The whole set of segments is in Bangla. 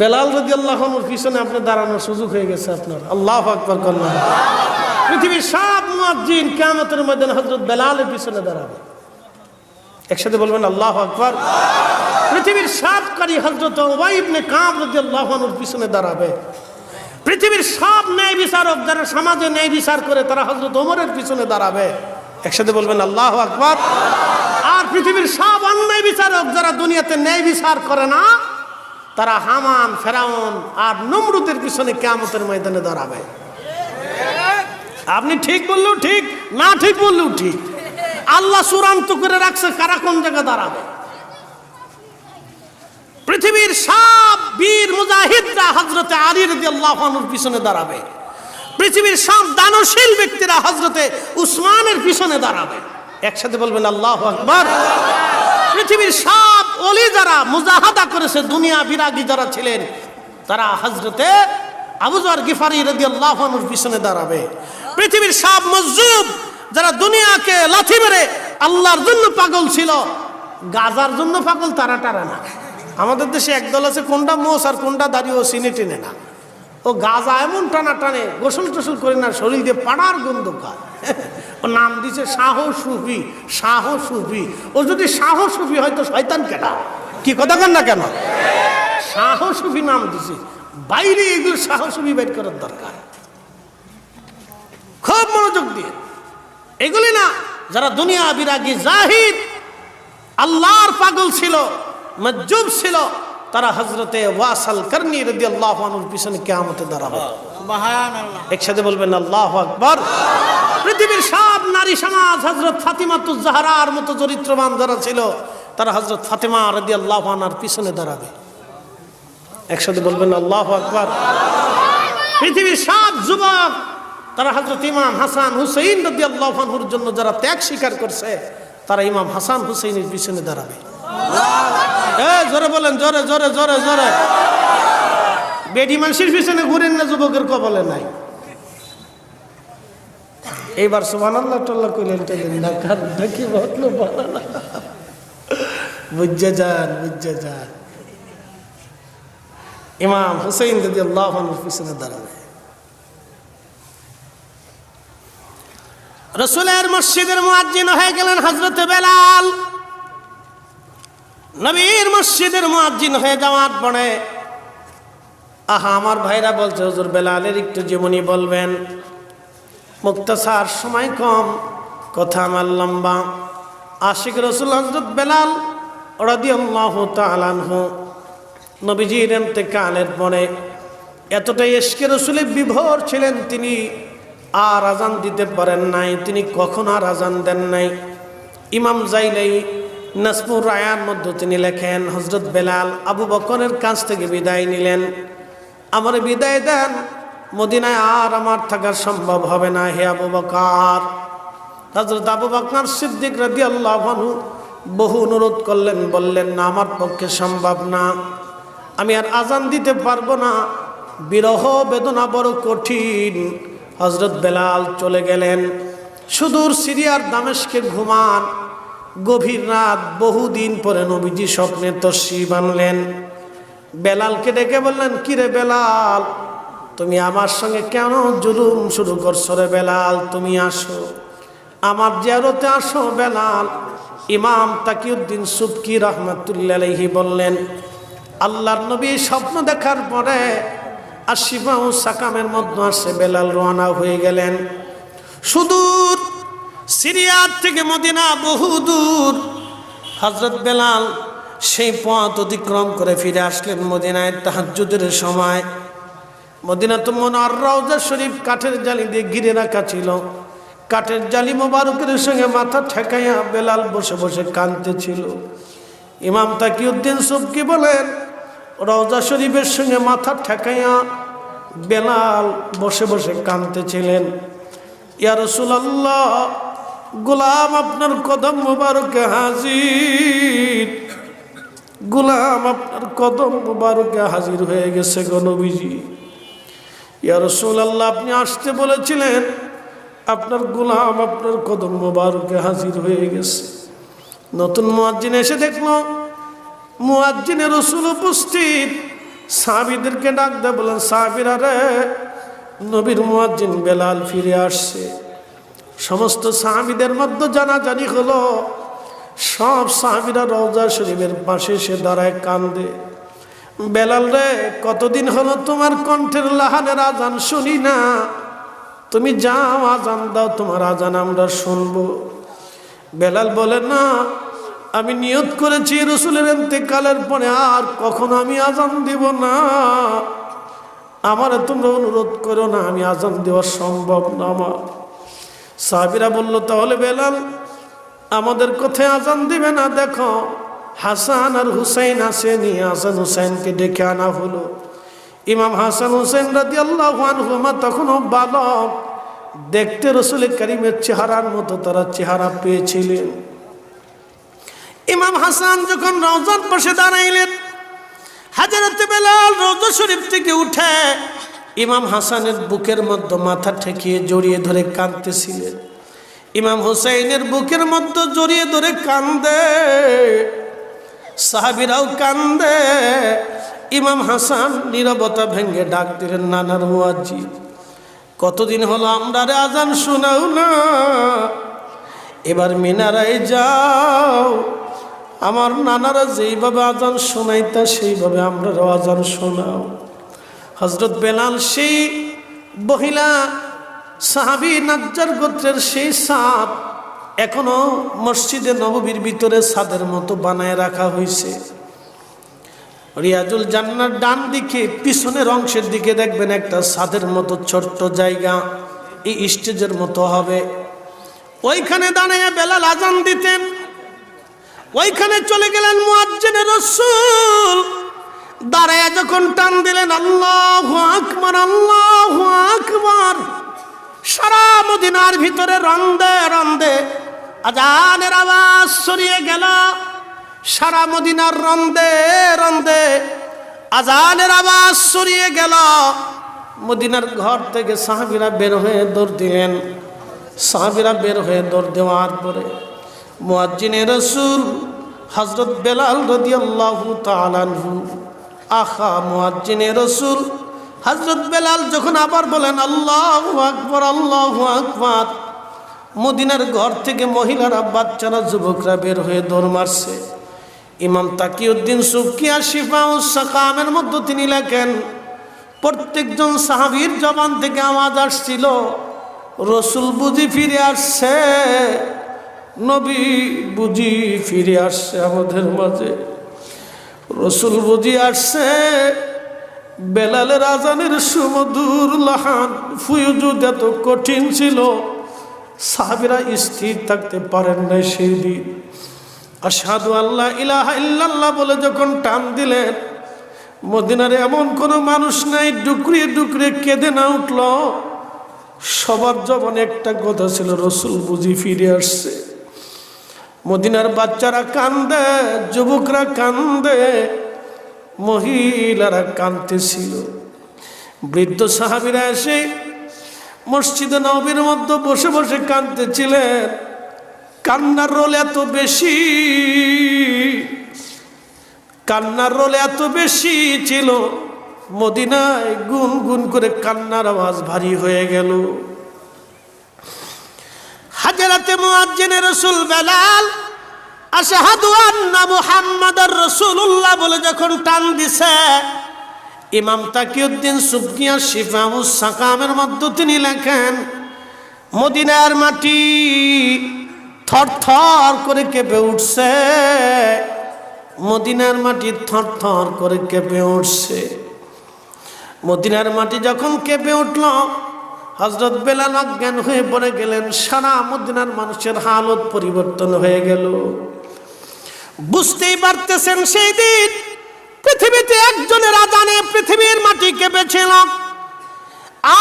বেলাল যদি আল্লাহ পিছনে আপনি দাঁড়ানোর সুযোগ হয়ে গেছে আপনার। আল্লাহ আকবর করলাম পৃথিবীর সব মুয়াজ্জিন কেমতের মধ্যে হজরত বেলালের পিছনে দাঁড়াবে। একসাথে বলবেন, আল্লাহ আকবর। পৃথিবীর সব কারি হজরত ওবাইবনে কাম যদি আল্লাহনুর পিছনে দাঁড়াবে। পৃথিবীর সব ন্যায় বিচারক যারা সমাজে ন্যায় বিচার করে, তারা হজরত ওমরের পিছনে দাঁড়াবে। একসাথে বলবেন, আল্লাহ আকবর। আর পৃথিবীর সব অন্যায় বিচারক যারা দুনিয়াতে ন্যায় বিচার করে না তারা হামান, ফেরাউন আর নমরুদের পিছনে কেমতের ময়দানে দাঁড়াবে। আপনি ঠিক বললেও ঠিক, না ঠিক বললেও ঠিক। আল্লাহ চূড়ান্ত করে রাখছে কারা কোন জায়গায় দাঁড়াবে। পৃথিবীর সব বীর মুজাহিদরা হজরতে আলী রদি আল্লাহনুর পিছনে দাঁড়াবে। পৃথিবীর সব দানশীল ব্যক্তিরা হজরতে উসমানের পিছনে দাঁড়াবে। একসাথে বলবেন আল্লাহ আকবর। পৃথিবীর সব অলি যারা মুজাহাদা করেছে, দুনিয়া বিরাগী যারা ছিলেন, তারা হজরতে আবুজার গিফারি রদি আল্লাহনুর পিছনে দাঁড়াবে। পৃথিবীর সব মজুব যারা দুনিয়াকে লাথি মেরে আল্লাহর জন্য পাগল ছিল, গাজার জন্য পাগল তারা টারা না। আমাদের দেশে একদল আছে, কোনটা মোষ আর কোনটা দাঁড়িয়ে ও সিনে টেনে না। ও গাজা এমন টানা টানে গোসল টোসল করে না, শরীর দিয়ে পাড়ার গন্ধ খায়। ও নাম দিছে শাহ সুফি শাহ সুফি ও যদি শাহ সুফি হয়তো শয়তান কেটা কি কথা কেন না কেন? শাহ সুফি নাম দিছে। বাইরে এগুলো শাহ সুফি বের করার দরকার। খুব মনোযোগ দিয়ে। এগুলি না যারা দুনিয়া বিরাগী জাহিদ আল্লাহর পাগল ছিল মজ্জুব ছিল তারা হজরতে ওয়াসাল করনি রদি আল্লাহ পিছনে কেয়ামতে দাঁড়াবে একসাথে বলবেন আল্লাহ আকবর। পৃথিবীর সব নারী সমাজ হজরত ফাতিমা জাহারার মতো চরিত্রবান যারা ছিল, তারা হজরত ফাতিমা রদি আল্লাহ পিছনে দাঁড়াবে। একসাথে বলবেন, আল্লাহ আকবর। পৃথিবীর সব যুবক, তারা হজরত ইমাম হাসান হুসেইন রদি আল্লাহর জন্য যারা ত্যাগ স্বীকার করছে, তারা ইমাম হাসান হুসেইনের পিছনে দাঁড়াবে। জোরে বলেন, জোরে জোরে জোরে জোরে। বেডি মানুষের পিছনে ঘুরেন না, যুবকের কবলে নাই। এইবার সুবান আল্লাহ কইলেন টেলেন না কারণটা কি বলল। বলো না বুঝে যান বুঝে যান। ইমাম হুসেইন যদি আল্লাহ পিছনে দাঁড়াবে। রসুলের মসজিদের মুয়াজ্জিন হয়ে গেলেন হজরত বেলাল। নবীর মসজিদের মুয়াজ্জিন হয়ে যাওয়ার পরে, আহা, আমার ভাইরা বলছে, হুজুর বেলালের একটু জীবনী বলবেন। মুক্তাসার সময় কম, কথা আমার লম্বা। আশিক রসুল হজরত বেলাল রাদিয়াল্লাহু তাআলাহু নবীজির এতেকালের পরে এতটাই এসকে রসুলে বিভোর ছিলেন তিনি, আর আজান দিতে পারেন নাই। তিনি কখন আর আজান দেন নাই। ইমাম জাইলাই নাসমুর রায়ার মধ্যে তিনি লেখেন হজরত বেলাল আবু বকরের কাছ থেকে বিদায় নিলেন। আমার বিদায় দেন মদিনায় আর আমার থাকা সম্ভব হবে না, হে আবু বকার। হজরত আবু বকর সিদ্দিক রাদি আল্লাহ বহু অনুরোধ করলেন, বললেন, না, আমার পক্ষে সম্ভব না। আমি আর আজান দিতে পারব না। বিরহ বেদনা বড় কঠিন। হজরত বেলাল চলে গেলেন। সুদূর সিরিয়ার দামেশকে ঘুমান। গভীর রাত, বহুদিন পরে নবীজি স্বপ্নে তস্বি বানলেন। বেলালকে ডেকে বললেন কিরে বেলাল তুমি আমার সঙ্গে কেন জুলুম শুরু করছ রে বেলাল? তুমি আসো। আমার জিয়ারতে আসো বেলাল। ইমাম তাকিউদ্দিন সুবকি রহমতুল্লাহি বললেন, আল্লাহর নবী স্বপ্ন দেখার পরে আশিফা ও সাকামের মধ্যে আসে বেলাল রওনা হয়ে গেলেন। সুদূর, সিরিয়ার থেকে মদিনা বহু দূর। হজরত বেলাল সেই পথ অতিক্রম করে ফিরে আসলেন মদিনায় তাহাজুদের সময়। মদিনা তো মনার রওজা শরীফ কাঠের জালি দিয়ে ঘিরে রাখা ছিল, কাঠের জালি মোবারকের সঙ্গে মাথা ঠেকাইয়া বেলাল বসে বসে কাঁদতে ছিল। ইমাম তাকিউদ্দিন সুবকি বলেন, রওজা শরীফের সঙ্গে মাথা ঠেকাইয়া বেলাল বসে বসে কাঁদতেছিলেন ইয়া রসুলাল্লাহ, গোলাম আপনার কদম মুবারকে হাজির। গোলাম আপনার কদম মুবারকে হাজির হয়ে গেছে গণবিজি ইয়া রসুলাল্লাহ, আপনি আসতে বলেছিলেন, আপনার গোলাম আপনার কদম মুবারকে হাজির হয়ে গেছে। নতুন মুয়াজ্জিন এসে দেখল, মুয়াজ্জিনের রসুল উপস্থিত। সাহাবিদেরকে ডাক দেয় বলেন সাহাবিরা রে, নবীর মুয়াজ্জিন বেলাল ফিরে আসছে। সমস্ত সাহাবিদের মধ্যে জানাজানি হলো, সব সাহাবিরা রওজা শরীফের পাশে সে দাঁড়ায় কান্দে। বেলাল রে, কতদিন হলো তোমার কণ্ঠের লাহানের আজান শুনি না? তুমি যাও, আজান দাও, তোমার আজান আমরা শুনব। বেলাল বলে, না, আমি নিয়ত করেছি রসুলের এতেকালের পরে আর কখনো আমি আজান দিব না। আমার তোমরা অনুরোধ করো না, আমি আজান দেওয়া সম্ভব না আমার। সাহাবিরা বলল, তাহলে বেলাল, আমাদের কোথায় আজান দিবে না দেখো? হাসান আর হুসাইন আসেনি হাসান হুসাইনকে ডেকে আনা হলো। ইমাম হাসান হুসেন রাজি আল্লাহ তখনও বালক। দেখতে রসুল করিমের চেহারার মতো তারা চেহারা পেয়েছিলেন। ইমাম হাসান যখন রওজার পাশে দাঁড়াইলেন, হাজারতে বেলাল রোজা শরীফ থেকে উঠে ইমাম হাসানের বুকের মধ্যে মাথা ঠেকিয়ে জড়িয়ে ধরে কাঁদতেছিলেন। ইমাম হুসাইনের বুকের মধ্যে জড়িয়ে ধরে কান্দে। সাহাবিরাও কান্দে। ইমাম হাসান নীরবতা ভেঙ্গে ডাক দিলেন, নানার মুয়াজ্জি কতদিন হলো আমরা রে আজান শোনাও না? এবার মিনারায় যাও। আমার নানারা যেইভাবে আজান শোনাইতা, সেইভাবে আমরা আজান শোনাও। হজরত বেলাল সেই মহিলা সাহাবি নাজ্জার গোত্রের সেই সাপ এখনও মসজিদে নববীর ভিতরে সাদের মতো বানায় রাখা হয়েছে। রিয়াজুল জান্নার ডান দিকে, পিছনের অংশের দিকে দেখবেন একটা সাদের মতো ছোট্ট জায়গা। এই স্টেজের মতো হবে। ওইখানে দাঁড়িয়ে বেলাল আজান দিতেন। ওইখানে চলে গেলেন মুয়াজ্জিনের রসুল। দাঁড়ায় যখন টান দিলেন, আল্লাহ আকবার আল্লাহ আকবার। সারা মদিনার ভিতরে রন্দে আজানের আওয়াজ সরিয়ে গেল। সারা মদিনার রন্দে রন্দে আজানের আওয়াজ সরিয়ে গেল। মদিনার ঘর থেকে সাহাবিরা বের হয়ে দৌড় দিলেন। সাহাবিরা বের হয়ে দৌড় দেওয়ার পরে মুয়াজ্জিনে রসুল হজরত বেলাল রদিয়াল্লাহু তালানহু আখা মুয়াজ্জিনে রসুল হজরত বেলাল যখন আবার বলেন, আল্লাহ আকবর আল্লাহ আকবর মদিনার ঘর থেকে মহিলারা, বাচ্চারা, যুবকরা বের হয়ে দৌড় মারছে। ইমাম তাকিউদ্দিন সুফকিয়া শিফা ও সাকামের মধ্যে তিনি লেখেন, প্রত্যেকজন সাহাবীর জবান থেকে আওয়াজ আসছিল, রসুল বুঝি ফিরে আসছে, নবী বুঝি ফিরে আসছে আমাদের মাঝে। রসুল বুঝি আসছে, বেলালের আজানের সুমধুর লাহান ফুয়ুজুদ এত কঠিন ছিল সাহাবিরা স্থির থাকতে পারেন নাই সেই দিন। আসাদু আল্লাহ ইলাহা ইল্লাল্লাহ বলে যখন টান দিলেন, মদিনারে এমন কোনো মানুষ নাই, ডুকরিয়ে ডুকরিয়ে কেঁদে না উঠল। সবার যখন একটা কথা ছিল, রসুল বুঝি ফিরে আসছে। মদিনার বাচ্চারা কান্দে, যুবকরা কান্দে, মহিলারা কান্দতেছিল বৃদ্ধ সাহাবিরা এসে মসজিদে নবীর মধ্যে বসে বসে কাঁদতেছিলেন। কান্নার রোল এত বেশি, কান্নার রোল এত বেশি ছিল, মদিনায় গুন গুন করে কান্নার আওয়াজ ভারী হয়ে গেল। হাজারাতে মুয়াজ্জিনের রসুল বেলাল আশহাদু আন্না মুহাম্মাদার রাসূলুল্লাহ বলে যখন টান দিছে ইমাম তাকিউদ্দিন সুবকিয়া শিফাউস সাকামের মধ্যে তিনি লেখেন, মদিনার মাটি থর থর করে কেঁপে উঠছে। মদিনার মাটি থর থর করে কেঁপে উঠছে। মদিনার মাটি যখন কেঁপে উঠল হজরত বেলাল অজ্ঞান হয়ে পড়ে গেলেন। সারা মদিনার মানুষের হালত পরিবর্তন হয়ে গেল। বুঝতেই পারতেছেন সেই দিন পৃথিবীতে একজনের আজানে পৃথিবীর মাটি কেঁপেছিল।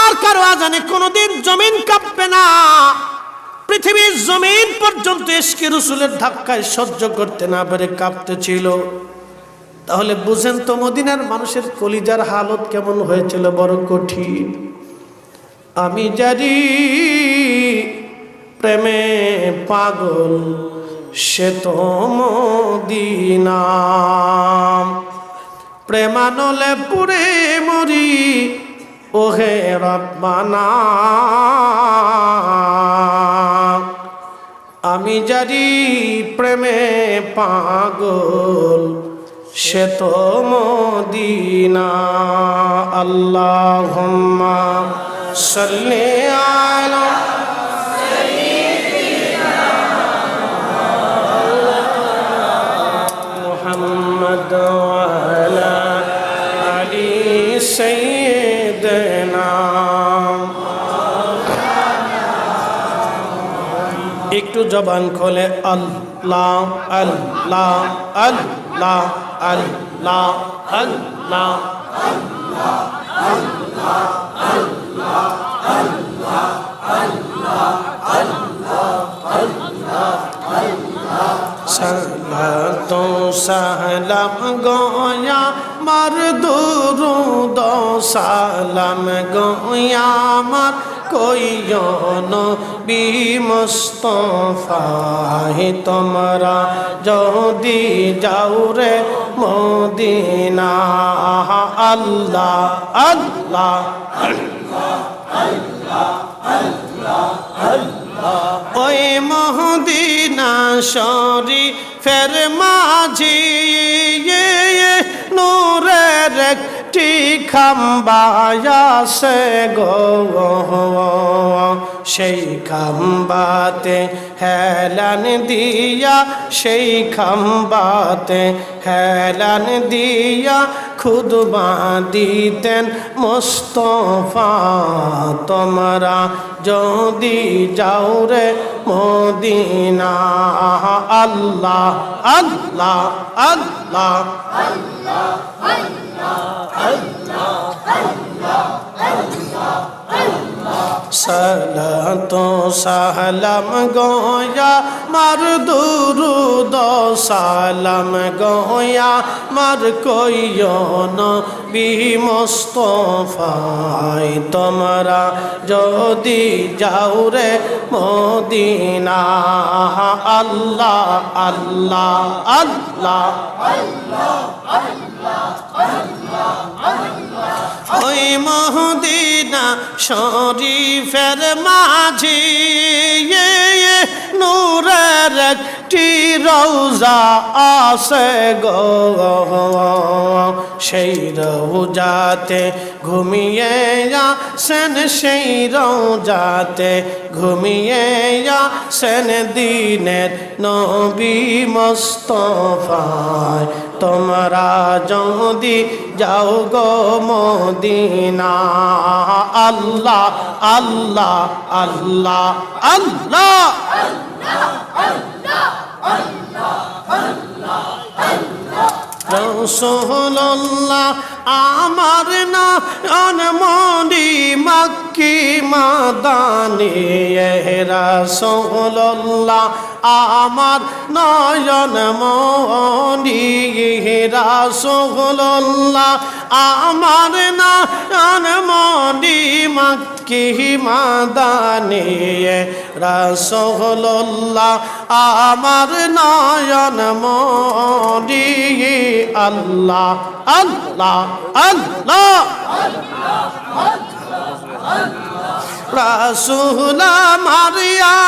আর কারও আজানে কোনোদিন জমিন কাঁপবে না। পৃথিবীর জমিন পর্যন্ত এসকে রসুলের ধাক্কায় সহ্য করতে না পারে কাঁপতেছিল তাহলে বুঝেন তো মদিনার মানুষের কলিজার হালত কেমন হয়েছিল, বড় কঠিন। আমি জানি প্রেমে পাগল সে তো মদিনা। প্রেমানলে পুরে মরি, ওহে রব্বানা। আমি জারি প্রেমে পাগল, সে তো মদিনা। আল্লাহ সাল্লি আলা একটু জবান খোলে আল্লাহ আল্লাহ আল্লাহ আল্লাহ আল্লাহ সালাতো সালাম গয়া মার দুরুদ সালাম গয়া মার কইয়ন বি মুস্তফাহি তোমরা যদি যাও রে মদিনা আল্লাহ আল্লাহ ওই মহদিনা সরি ফের মাঝি নূরের একটি খাম্বায়াসে গো সেই খাম্বাতে হেলান দিয়া, সেই খাম্বাতে হেলান দিয়া, খুদবা দিতেন মোস্তফা তোমরা। যদি যাও রে মদিনা আল্লাহ আল্লাহ আল্লাহ। সালাতো সালাম গয়া মার দুরুদ সালাম গয়া মার কইয়ন বি মুস্তফাই তোমরা যদি যাও রে মদিনা আল্লাহ আল্লাহ আল্লাহ ওই মহদিনা শরীফের মাঝি। একটি রৌজা আসে সেই রৌজাতে ঘুমিয়ে আসেন, সেই রৌজাতে ঘুমিয়ে আসেন দিনের নবী মোস্তফায়। তোমরা যদি যাও গো মদিনা আল্লাহ আল্লাহ আল্লাহ আল্লাহ। রসুল্লাহ আমার না অনমনি মক্কি মাদানি রসুল্লাহ আমার নয়ন মনি রসুল্লাহ আমার নয়ন মনি মক্কি মাদানি রসুল্লাহ আমার নয়ন মনি আল্লাহ আল্লাহ আল্লাহ। রাসুল আমার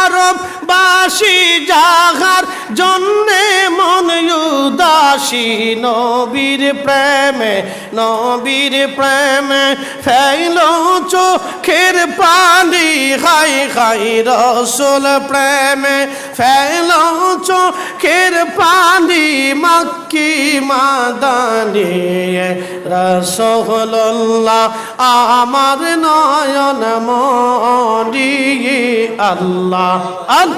আরব বাসি জাগার জন্যে মন উদাসী। নবীর প্রেমে নবীর প্রেমে ফেল চোখের পানি। খাই খাই রসুল প্রেমে ফেল চোখের পানি। মক্কি মাদানি রসুল্লাহ আমার নয়ন মনি আল্লাহ। আল্লাহ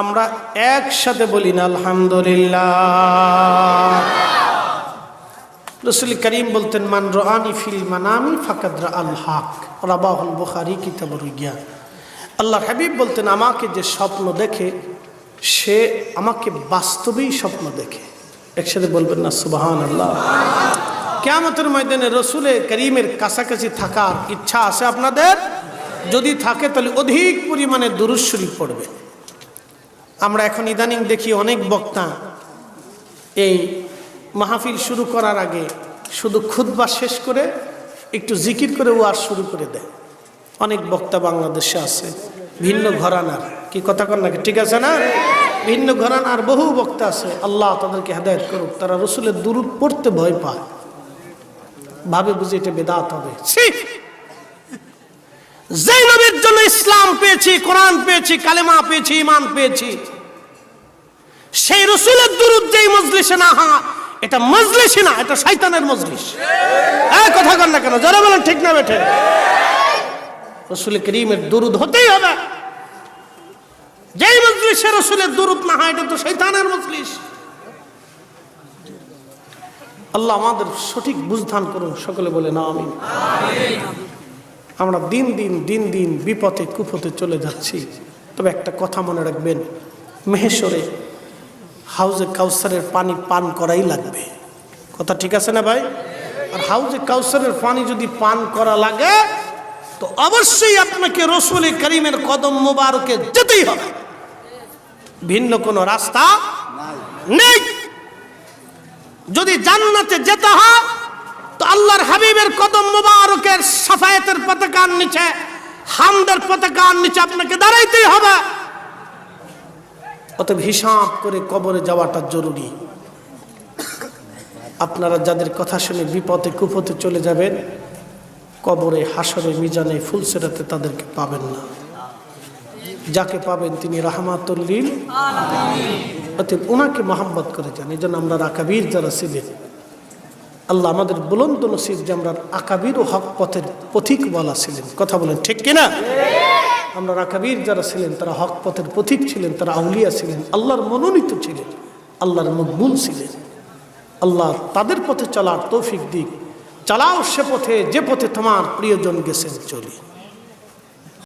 আমরা একসাথে বলি না, আলহামদুলিল্লাহ। রসুল করিম বলতেন, মান রানি ফিল মানামি ফাকাদ আল হাক। রাবাহুল বুখারি কিতাবুর জ্ঞান আল্লাহ হাবিব বলতেন, আমাকে যে স্বপ্ন দেখে, সে আমাকে বাস্তবেই স্বপ্ন দেখে। একসাথে বলবেন না সুবাহান আল্লাহ কেয়ামতের ময়দানে রসুলে করিমের কাছাকাছি থাকার ইচ্ছা আছে আপনাদের? যদি থাকে, তাহলে অধিক পরিমাণে দুরুশ্বরী পড়বে আমরা এখন ইদানিং দেখি অনেক বক্তা এই মাহফিল শুরু করার আগে শুধু খুদ্া শেষ করে একটু জিকির করে ওয়াজ শুরু করে দেয়। অনেক বক্তা বাংলাদেশে আছে, ভিন্ন ঘরানার। কি কথা কর নাকি? ঠিক আছে না? ভিন্ন ঘরানার বহু বক্তা আছে, আল্লাহ তাদেরকে হেদায়ত করুক, তারা রসুলের দূরত পড়তে ভয় পায়। ভাবে বুঝে এটা বেদাত হবে। যেই নবীর জন্য ইসলাম পেয়েছি, কোরআন পেয়েছি, কালেমা পেয়েছি ইমান পেয়েছি। সেই রসুলের দুরুদ যেই মজলিসে না হা এটা মজলিসই না, এটা শয়তানের মজলিস। এই কথা কর না কেন যারা বলেন, ঠিক না বেঠে? রসুল করিমের দুরুদ হতেই হবে। যেই মজলিসে রসুলের দুরুদ না হয়, এটা তো শৈতানের মজলিস। আল্লাহ আমাদের সঠিক বুঝধান করুন, সকলে বলে না আমি আমরা দিন দিন দিন দিন বিপথে, কুপথে চলে যাচ্ছি। তবে একটা কথা মনে রাখবেন মেহেশ্বরে হাউজে কাউসারের পানি পান করাই লাগবে। কথা ঠিক আছে না ভাই? আর হাউজে কাউসারের পানি যদি পান করা লাগে, তো অবশ্যই আপনাকে রসুল করিমের কদম মোবারকে যেতেই হবে। ভিন্ন কোনো রাস্তা নেই। যদি জান্নাতে যেতে হয় তো আল্লাহর হাবিবের কদম মোবারকের সাফায়েতের পতাকার নিচে, হামদের পতাকার নিচে আপনাকে দাঁড়াইতেই হবে। অতএব হিসাব করে কবরে যাওয়াটা জরুরি। আপনারা যাদের কথা শুনে বিপদে কুপথে চলে যাবেন, কবরে হাসরে মিজানে, ফুলসেরাতে তাদেরকে পাবেন না। যাকে পাবেন তিনি রাহমাতুল্লিল অতএব ওনাকে মোহাম্মত করে যান। এই জন্য আমরা আকাবির যারা ছিলেন আল্লাহ আমাদের বুলন্দ নসিব যে আমরা আকাবির ও হক পথের পথিক বলা ছিলেন। কথা বলেন, ঠিক কিনা? আমরা আকাবির যারা ছিলেন, তারা হক পথের পথিক ছিলেন, তারা আউলিয়া ছিলেন, আল্লাহর মনোনীত ছিলেন, আল্লাহর মকবুল ছিলেন। আল্লাহ তাদের পথে চলার তৌফিক দিক, চালাও সে পথে, যে পথে তোমার প্রিয়জন গেছেন চলি